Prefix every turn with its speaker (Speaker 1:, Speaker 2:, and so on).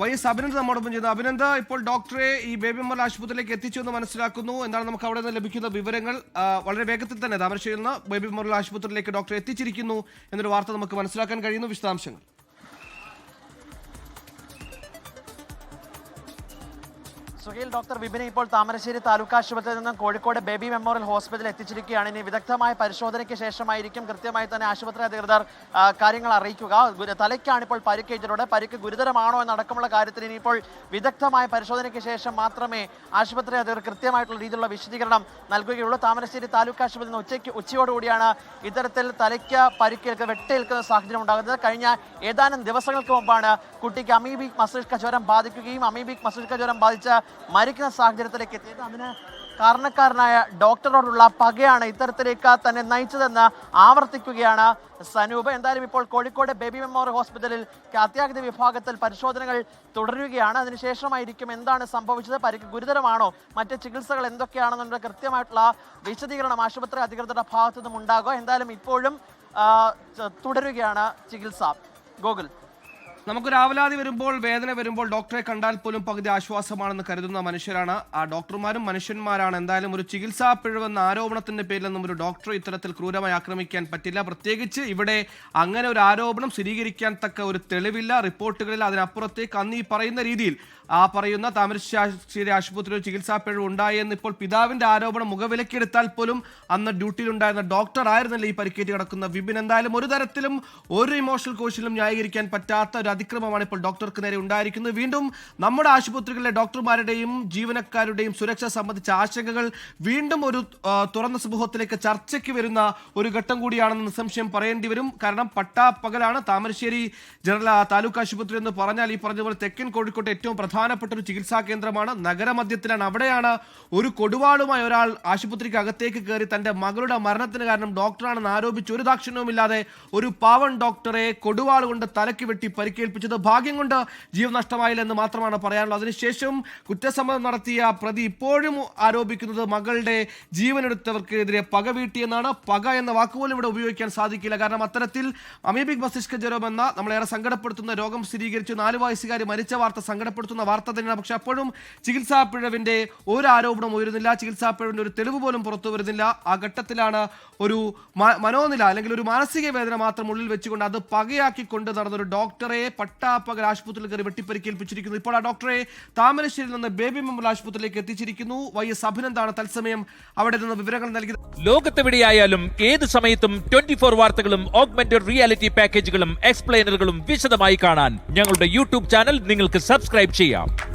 Speaker 1: Y S Abhinand നമ്മോടൊപ്പം ചെയ്തു അഭിനന്ദ്. ഇപ്പോൾ ഡോക്ടറെ ഈ ബേബി മോൾ ആശുപത്രിയിലേക്ക് എത്തിച്ചു എന്ന് മനസ്സിലാക്കുന്നു. എന്താണ് നമുക്ക് അവിടെ നിന്ന് ലഭിക്കുന്ന വിവരങ്ങൾ? വളരെ വേഗത്തിൽ തന്നെ താമരശ്ശേരിയിൽ നിന്ന് ബേബി മോൾ ആശുപത്രിയിലേക്ക് ഡോക്ടറെ എത്തിച്ചിരിക്കുന്നു എന്നൊരു വാർത്ത നമുക്ക് മനസ്സിലാക്കാൻ കഴിയുന്നു. വിശദാംശങ്ങൾ.
Speaker 2: സുഹേൽ ഡോക്ടർ വിപിനെ ഇപ്പോൾ താമരശ്ശേരി താലൂക്ക് ആശുപത്രിയിൽ നിന്നും കോഴിക്കോട് ബേബി മെമ്മോറിയൽ ഹോസ്പിറ്റലിൽ എത്തിച്ചിരിക്കുകയാണ്. ഇനി വിദഗ്ധമായ പരിശോധനയ്ക്ക് ശേഷമായിരിക്കും കൃത്യമായി തന്നെ ആശുപത്രി അധികൃതർ കാര്യങ്ങൾ അറിയിക്കുക. തലയ്ക്കാണ് ഇപ്പോൾ പരിക്കേറ്റിട്ടുണ്ട് പരിക്ക് ഗുരുതരമാണോ എന്നടക്കമുള്ള കാര്യത്തിൽ ഇനിയിപ്പോൾ വിദഗ്ധമായ പരിശോധനയ്ക്ക് ശേഷം മാത്രമേ ആശുപത്രി അധികൃതർ കൃത്യമായിട്ടുള്ള രീതിയിലുള്ള വിശദീകരണം നൽകുകയുള്ളൂ. താമരശ്ശേരി താലൂക്ക് ആശുപത്രിയിൽ നിന്ന് ഉച്ചയ്ക്ക് ഉച്ചയോടുകൂടിയാണ് ഇത്തരത്തിൽ തലയ്ക്ക് പരിക്കേൽക്കുന്ന വെട്ടേൽക്കുന്ന സാഹചര്യം ഉണ്ടാകുന്നത്. കഴിഞ്ഞ ഏതാനും ദിവസങ്ങൾക്ക് മുമ്പാണ് കുട്ടിക്ക് അമീബിക് മസ്തിഷ്ക ജ്വരം ബാധിക്കുകയും അമീബിക് മസ്തിഷ്ക ജ്വരം ബാധിച്ച് മരിക്കുന്ന സാഹചര്യത്തിലേക്ക് എത്തിയത്. അതിന് കാരണക്കാരനായ ഡോക്ടറോടുള്ള പകയാണ് ഇത്തരത്തിലേക്ക് തന്നെ നയിച്ചതെന്ന് ആവർത്തിക്കുകയാണ് സനൂപ്. എന്തായാലും ഇപ്പോൾ കോഴിക്കോട് ബേബി മെമ്മോറിയൽ ഹോസ്പിറ്റലിൽ അത്യാഹിത വിഭാഗത്തിൽ പരിശോധനകൾ തുടരുകയാണ്. അതിനുശേഷമായിരിക്കും എന്താണ് സംഭവിച്ചത്? പരിക്ക് ഗുരുതരമാണോ? മറ്റ് ചികിത്സകൾ എന്തൊക്കെയാണെന്നുള്ള കൃത്യമായിട്ടുള്ള വിശദീകരണം ആശുപത്രി അധികൃതരുടെ ഭാഗത്തു നിന്നും ഉണ്ടാകുക. എന്തായാലും ഇപ്പോഴും തുടരുകയാണ് ചികിത്സ. ഗോകുൽ.
Speaker 1: നമുക്ക് രാവിലാതി വരുമ്പോൾ വേദന വരുമ്പോൾ ഡോക്ടറെ കണ്ടാൽ പോലും പകുതി ആശ്വാസമാണെന്ന് കരുതുന്ന മനുഷ്യരാണ്. ആ ഡോക്ടർമാരും മനുഷ്യന്മാരാണ്. എന്തായാലും ഒരു ചികിത്സാ പിഴവെന്ന ആരോപണത്തിന്റെ പേരിൽ പേരിലൊന്നും ഒരു ഡോക്ടറെ ഇത്തരത്തിൽ ക്രൂരമായി ആക്രമിക്കാൻ പറ്റില്ല. പ്രത്യേകിച്ച് ഇവിടെ അങ്ങനെ ഒരു ആരോപണം സ്ഥിരീകരിക്കാൻ തക്ക ഒരു തെളിവില്ല. റിപ്പോർട്ടുകളിൽ അതിനപ്പുറത്തേക്ക് അന്ന് ഈ പറയുന്ന രീതിയിൽ ആ പറയുന്ന താമരശ്ശേരി ആശുപത്രിയിൽ ചികിത്സാ പിഴവ് ഉണ്ടായെന്ന് ഇപ്പോൾ പിതാവിന്റെ ആരോപണം മുഖവിലക്കെടുത്താൽ പോലും അന്ന് ഡ്യൂട്ടിയിലുണ്ടായിരുന്ന ഡോക്ടർ ആയിരുന്നില്ല ഈ പരിക്കേറ്റ് കിടക്കുന്ന വിപിൻ. എന്തായാലും ഒരു തരത്തിലും ഒരു ഇമോഷണൽ കോഴ്സിലും ന്യായീകരിക്കാൻ പറ്റാത്ത ഒരു അതിക്രമമാണ് ഇപ്പോൾ ഡോക്ടർക്ക് നേരെ ഉണ്ടായിരിക്കുന്നത്. വീണ്ടും നമ്മുടെ ആശുപത്രികളിലെ ഡോക്ടർമാരുടെയും ജീവനക്കാരുടെയും സുരക്ഷ സംബന്ധിച്ച ആശങ്കകൾ വീണ്ടും ഒരു തുറന്ന സമൂഹത്തിലേക്ക് ചർച്ചയ്ക്ക് വരുന്ന ഒരു ഘട്ടം കൂടിയാണെന്ന് നിസ്സംശയം പറയേണ്ടി വരും. കാരണം പട്ടാപ്പകലാണ് താമരശ്ശേരി ജനറൽ താലൂക്ക് ആശുപത്രി എന്ന് പറഞ്ഞാൽ ഈ പറഞ്ഞതുപോലെ തെക്കൻ കോഴിക്കോട്ടെ ഏറ്റവും പ്രധാനപ്പെട്ട ഒരു ചികിത്സാ കേന്ദ്രമാണ്. നഗരമധ്യത്തിലാണ്. അവിടെയാണ് ഒരു കൊടുവാളുമായി ഒരാൾ ആശുപത്രിക്ക് അകത്തേക്ക് കയറി തന്റെ മകളുടെ മരണത്തിന് കാരണം ഡോക്ടറാണെന്ന് ആരോപിച്ച് ഒരു ദാക്ഷിണ്യവുമില്ലാതെ ഒരു പാവൻ ഡോക്ടറെ കൊടുവാൾ കൊണ്ട് തലയ്ക്ക് വെട്ടി പരിക്കേൽപ്പിച്ചത് ഭാഗ്യം കൊണ്ട് ജീവൻ നഷ്ടമായില്ല എന്ന് മാത്രമാണ് പറയാനുള്ളത്. അതിനുശേഷം കുറ്റസമ്മതം നടത്തിയ പ്രതി ഇപ്പോഴും ആരോപിക്കുന്നത് മകളുടെ ജീവനെടുത്തവർക്കെതിരെ പക വീട്ടിയെന്നാണ്. പക എന്ന വാക്കുപോലും ഇവിടെ ഉപയോഗിക്കാൻ സാധിക്കില്ല. കാരണം അത്തരത്തിൽ അമീബിക് മസ്തിഷ്ക ജ്വരം എന്ന നമ്മളേറെ സങ്കടപ്പെടുത്തുന്ന രോഗം സ്ഥിരീകരിച്ചു. നാല് വയസ്സുകാരി മരിച്ച വാർത്ത സങ്കടപ്പെടുത്തുന്ന വാർത്ത തന്നെയാണ് പക്ഷെ അപ്പോഴും ചികിത്സാ പിഴവിന്റെ ഒരു ആരോപണം ഉയരുന്നില്ല. ചികിത്സാ പിഴവിന്റെ ഒരു തെളിവ് പോലും പുറത്തു വരുന്നില്ല. ആ ഘട്ടത്തിലാണ് ഒരു മനോനില അല്ലെങ്കിൽ ഒരു മാനസിക വേദന മാത്രം ഉള്ളിൽ വെച്ചുകൊണ്ട് അത് പകയാക്കിക്കൊണ്ട് നടന്നൊരു ഡോക്ടറെ പട്ടാപ്പകൽ ആശുപത്രിയിൽ കയറി വെട്ടിപ്പരിക്കേൽപ്പിച്ചിരിക്കുന്നു. ഇപ്പോൾ ആ ഡോക്ടറെ താമരശ്ശേരിയിൽ നിന്ന് ബേബി മെമ്മോറിയൽ ആശുപത്രിയിലേക്ക് എത്തിച്ചിരിക്കുന്നു. വൈ എസ് അഭിനന്ദാണ് തത്സമയം അവിടെ നിന്ന് വിവരങ്ങൾ നൽകിയത്.
Speaker 3: ലോകത്തെവിടെയായാലും ഏത് സമയത്തും ട്വന്റി ഫോർ വാർത്തകളും ഓഗ്മെന്റഡ് റിയാലിറ്റി പാക്കേജുകളും എക്സ്പ്ലെയിനറുകളും വിശദമായി കാണാൻ ഞങ്ങളുടെ യൂട്യൂബ് ചാനൽ നിങ്ങൾക്ക് സബ്സ്ക്രൈബ് ചെയ്യാം. Radio.